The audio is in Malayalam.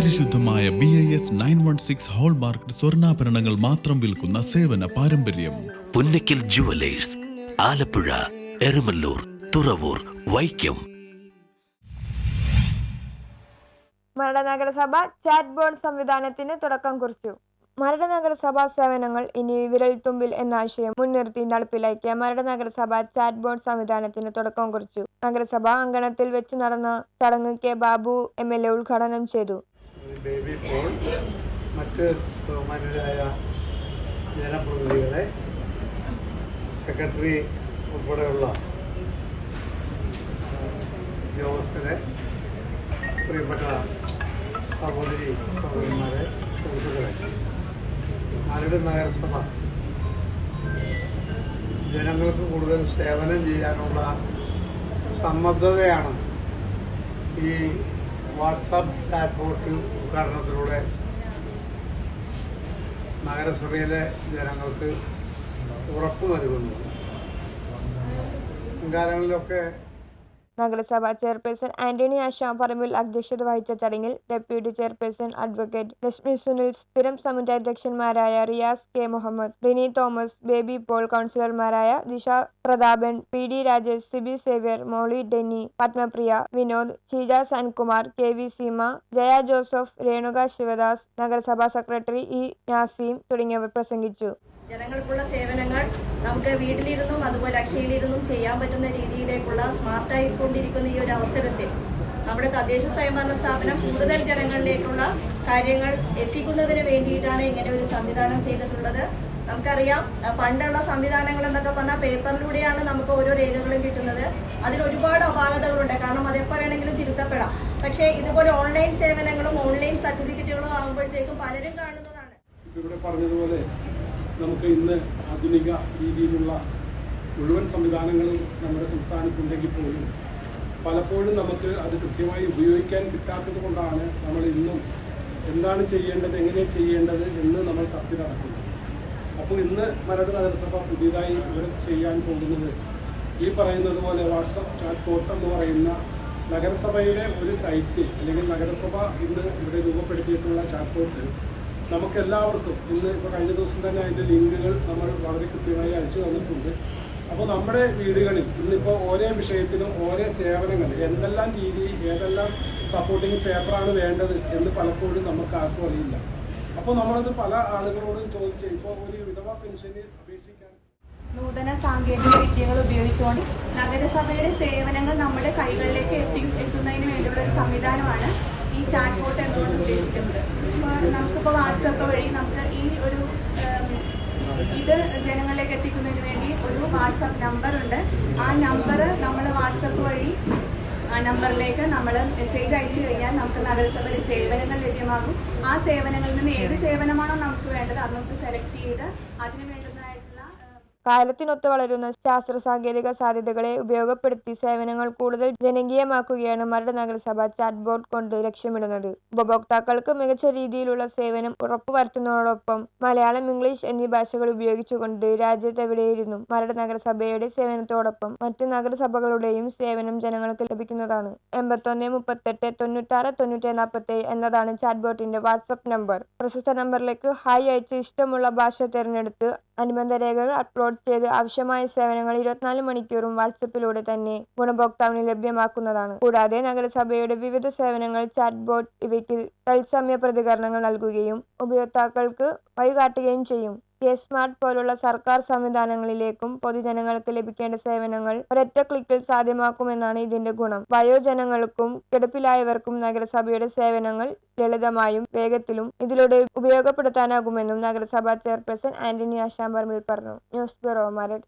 പരിശുദ്ധമായ B I S nine one six hallmark സ്വർണാഭരണങ്ങൾ മാത്രം വിൽക്കുന്ന സേവന പാരമ്പര്യം. പുന്നക്കിൽ ജുവലേഴ്സ് ആലപ്പുഴ എരുമല്ലൂർ തുറവൂർ വൈക്കം. മരട നഗരസഭ ചാറ്റ് ബോർഡ് സംവിധാനത്തിന് തുടക്കം കുറിച്ചു. മരട നഗരസഭാ സേവനങ്ങൾ ഇനി വിരൽത്തുമ്പിൽ എന്ന ആശയം മുൻനിർത്തി നടപ്പിലാക്കിയ മരട നഗരസഭ ചാറ്റ് ബോർഡ് സംവിധാനത്തിന് തുടക്കം കുറിച്ചു. നഗരസഭാ അങ്കണത്തിൽ വെച്ച് നടന്ന ചടങ്ങ് K Babu M L A ഉദ്ഘാടനം ചെയ്തു. ബേബി പോൾ മറ്റ് ബഹുമാനരായ ജനപ്രതിനിധികളെ സെക്രട്ടറി ഉൾപ്പെടെയുള്ള ഉദ്യോഗസ്ഥരെ പ്രിയപ്പെട്ട സഹോദരി സഹോദരന്മാരെ സുഹൃത്തുക്കളെ മരട് നഗരസഭ. ജനങ്ങൾക്ക് കൂടുതൽ സേവനം ചെയ്യാനുള്ള സമ്മർദ്ദതയാണ് ഈ വാട്സാപ്പ് ചാറ്റ് ബോട്ട് ഉദ്ഘാടനത്തിലൂടെ നഗരസഭയിലെ ജനങ്ങൾക്ക് ഉറപ്പ് നൽകുന്നു. മുൻകാലങ്ങളിലൊക്കെ നഗരസഭാ ചെയർപേഴ്സൺ ആന്റണി ആശാം പറമ്പിൽ അധ്യക്ഷത വഹിച്ച ചടങ്ങിൽ deputy chairperson advocate Rashmi Sunil സ്ഥിരം സമിതി റിയാസ് കെ മുഹമ്മദ് റിനി തോമസ് ബേബി പോൾ കൗൺസിലർമാരായ Disha Prathapan P D Rajesh Sibi Xavier Molly Denny Padmapriya Vinod Sheeja Sankumar K V Seema Jaya Joseph Renuka Sivadas നഗരസഭാ സെക്രട്ടറി ഇ നാസീം തുടങ്ങിയവർ പ്രസംഗിച്ചു. ജനങ്ങൾക്കുള്ള നമുക്ക് വീട്ടിലിരുന്നും അതുപോലെ അക്ഷയയിലിരുന്നും ചെയ്യാൻ പറ്റുന്ന രീതിയിലേക്കുള്ള സ്മാർട്ടായിക്കൊണ്ടിരിക്കുന്ന ഈ ഒരു അവസരത്തിൽ നമ്മുടെ തദ്ദേശ സ്വയംഭരണ സ്ഥാപനം കൂടുതൽ ജനങ്ങളിലേക്കുള്ള കാര്യങ്ങൾ എത്തിക്കുന്നതിന് വേണ്ടിയിട്ടാണ് ഇങ്ങനെ ഒരു സംവിധാനം ചെയ്തിട്ടുള്ളത്. നമുക്കറിയാം പണ്ടുള്ള സംവിധാനങ്ങൾ എന്നൊക്കെ പറഞ്ഞാൽ പേപ്പറിലൂടെയാണ് നമുക്ക് ഓരോ രേഖകളും കിട്ടുന്നത്. അതിൽ ഒരുപാട് അപാകതകളുണ്ട്. കാരണം അതെപ്പോൾ വേണമെങ്കിലും തിരുത്തപ്പെടാം. പക്ഷേ ഇതുപോലെ ഓൺലൈൻ സേവനങ്ങളും ഓൺലൈൻ സർട്ടിഫിക്കറ്റുകളും ആകുമ്പോഴത്തേക്കും പലരും കാണുന്നതാണ്. ഇവിടെ പറഞ്ഞതുപോലെ നമുക്ക് ഇന്ന് ആധുനിക രീതിയിലുള്ള മുഴുവൻ സംവിധാനങ്ങളും നമ്മുടെ സംസ്ഥാനത്തുണ്ടെങ്കിൽ പോലും പലപ്പോഴും നമുക്ക് അത് കൃത്യമായി ഉപയോഗിക്കാൻ കിട്ടാത്തത് കൊണ്ടാണ് നമ്മൾ ഇന്നും എന്താണ് ചെയ്യേണ്ടത് എങ്ങനെ ചെയ്യേണ്ടത് എന്ന് നമ്മൾ തപ്പി നടക്കുന്നത്. അപ്പോൾ ഇന്ന് മരട് നഗരസഭ പുതിയതായി ഇവർ ചെയ്യാൻ പോകുന്നത് ഈ പറയുന്നത് പോലെ വാട്സപ്പ് ചാറ്റ് പോർട്ട് എന്ന് പറയുന്ന നഗരസഭയിലെ ഒരു സൈറ്റ് അല്ലെങ്കിൽ നഗരസഭ ഇന്ന് ഇവിടെ രൂപപ്പെടുത്തിയിട്ടുള്ള ചാറ്റ് പോർട്ട് നമുക്ക് എല്ലാവർക്കും ഇന്ന് ഇപ്പോൾ കഴിഞ്ഞ ദിവസം തന്നെ അതിന്റെ ലിങ്കുകൾ നമ്മൾ വളരെ കൃത്യമായി അയച്ചു തന്നിട്ടുണ്ട്. അപ്പോൾ നമ്മുടെ വീടുകളിൽ ഇന്നിപ്പോൾ ഓരോ വിഷയത്തിനും ഓരോ സേവനങ്ങൾ എന്തെല്ലാം രീതി ഏതെല്ലാം സപ്പോർട്ടിങ് പേപ്പറാണ് വേണ്ടത് എന്ന് പലപ്പോഴും നമുക്ക് ആർക്കും അറിയില്ല. അപ്പോൾ നമ്മളത് പല ആളുകളോടും ചോദിച്ച് ഇപ്പോൾ ഒരു വിധവ പെൻഷന് അപേക്ഷിക്കാൻ നൂതന സാങ്കേതിക വിദ്യകൾ ഉപയോഗിച്ചുകൊണ്ട് നഗരസഭയുടെ സേവനങ്ങൾ നമ്മുടെ കൈകളിലേക്ക് എത്തി എത്തുന്നതിന് വേണ്ടിയുള്ള ഒരു സംവിധാനമാണ് ഈ ചാറ്റ് ബോട്ട് എന്നുകൊണ്ട് ഉദ്ദേശിക്കുന്നത് ഇപ്പോൾ വാട്സപ്പ് വഴി നമുക്ക് ഈ ഒരു ഇത് ജനങ്ങളിലേക്ക് എത്തിക്കുന്നതിന് വേണ്ടി ഒരു വാട്സപ്പ് നമ്പർ ഉണ്ട്. ആ നമ്പർ നമ്മൾ വാട്സപ്പ് വഴി ആ നമ്പറിലേക്ക് നമ്മൾ മെസ്സേജ് അയച്ചു കഴിഞ്ഞാൽ നമുക്ക് നഗരസഭയിലെ സേവനങ്ങൾ ലഭ്യമാകും. ആ സേവനങ്ങളിൽ നിന്ന് ഏത് സേവനമാണോ നമുക്ക് വേണ്ടത് അത് നമുക്ക് സെലക്ട് ചെയ്ത് അതിന് വേണ്ടുന്ന കാലത്തിനൊത്ത് വളരുന്ന ശാസ്ത്ര സാങ്കേതിക സാധ്യതകളെ ഉപയോഗപ്പെടുത്തി സേവനങ്ങൾ കൂടുതൽ ജനകീയമാക്കുകയാണ് മരട് നഗരസഭ ചാറ്റ് ബോർഡ് കൊണ്ട് ലക്ഷ്യമിടുന്നത്. ഉപഭോക്താക്കൾക്ക് മികച്ച രീതിയിലുള്ള സേവനം ഉറപ്പുവരുത്തുന്നതോടൊപ്പം മലയാളം ഇംഗ്ലീഷ് എന്നീ ഭാഷകൾ ഉപയോഗിച്ചുകൊണ്ട് രാജ്യത്തെവിടെയിരുന്നും മരട് നഗരസഭയുടെ സേവനത്തോടൊപ്പം മറ്റ് നഗരസഭകളുടെയും സേവനം ജനങ്ങൾക്ക് ലഭിക്കുന്നതാണ്. എൺപത്തൊന്ന് മുപ്പത്തെട്ട് തൊണ്ണൂറ്റാറ് തൊണ്ണൂറ്റി നാൽപ്പത്തേഴ് എന്നതാണ് ചാറ്റ് ബോട്ടിന്റെ വാട്സപ്പ് നമ്പർ. പ്രശസ്ത നമ്പറിലേക്ക് ഹായ് അയച്ച് ഇഷ്ടമുള്ള ഭാഷ തിരഞ്ഞെടുത്ത് അനുബന്ധ രേഖകൾ അപ്ലോഡ് ചെയ്ത് ആവശ്യമായ സേവനങ്ങൾ ഇരുപത്തിനാല് മണിക്കൂറും വാട്സപ്പിലൂടെ തന്നെ ഗുണഭോക്താവിന് ലഭ്യമാക്കുന്നതാണ്. കൂടാതെ നഗരസഭയുടെ വിവിധ സേവനങ്ങൾ ചാറ്റ് ബോർഡ് ഇവയ്ക്ക് തത്സമയ പ്രതികരണങ്ങൾ നൽകുകയും ഉപയോക്താക്കൾക്ക് വഴികാട്ടുകയും ചെയ്യും. കെ സ്മാർട്ട് പോലുള്ള സർക്കാർ സംവിധാനങ്ങളിലേക്കും പൊതുജനങ്ങൾക്ക് ലഭിക്കേണ്ട സേവനങ്ങൾ ഒരൊറ്റ ക്ലിക്കിൽ സാധ്യമാക്കുമെന്നാണ് ഇതിന്റെ ഗുണം. വയോജനങ്ങൾക്കും കിടപ്പിലായവർക്കും നഗരസഭയുടെ സേവനങ്ങൾ ലളിതമായും വേഗത്തിലും ഇതിലൂടെ ഉപയോഗപ്പെടുത്താനാകുമെന്നും നഗരസഭാ ചെയർപേഴ്സൺ ആന്റണി ആശാമ്പർമിൽ പറഞ്ഞു. News bureau Maradu.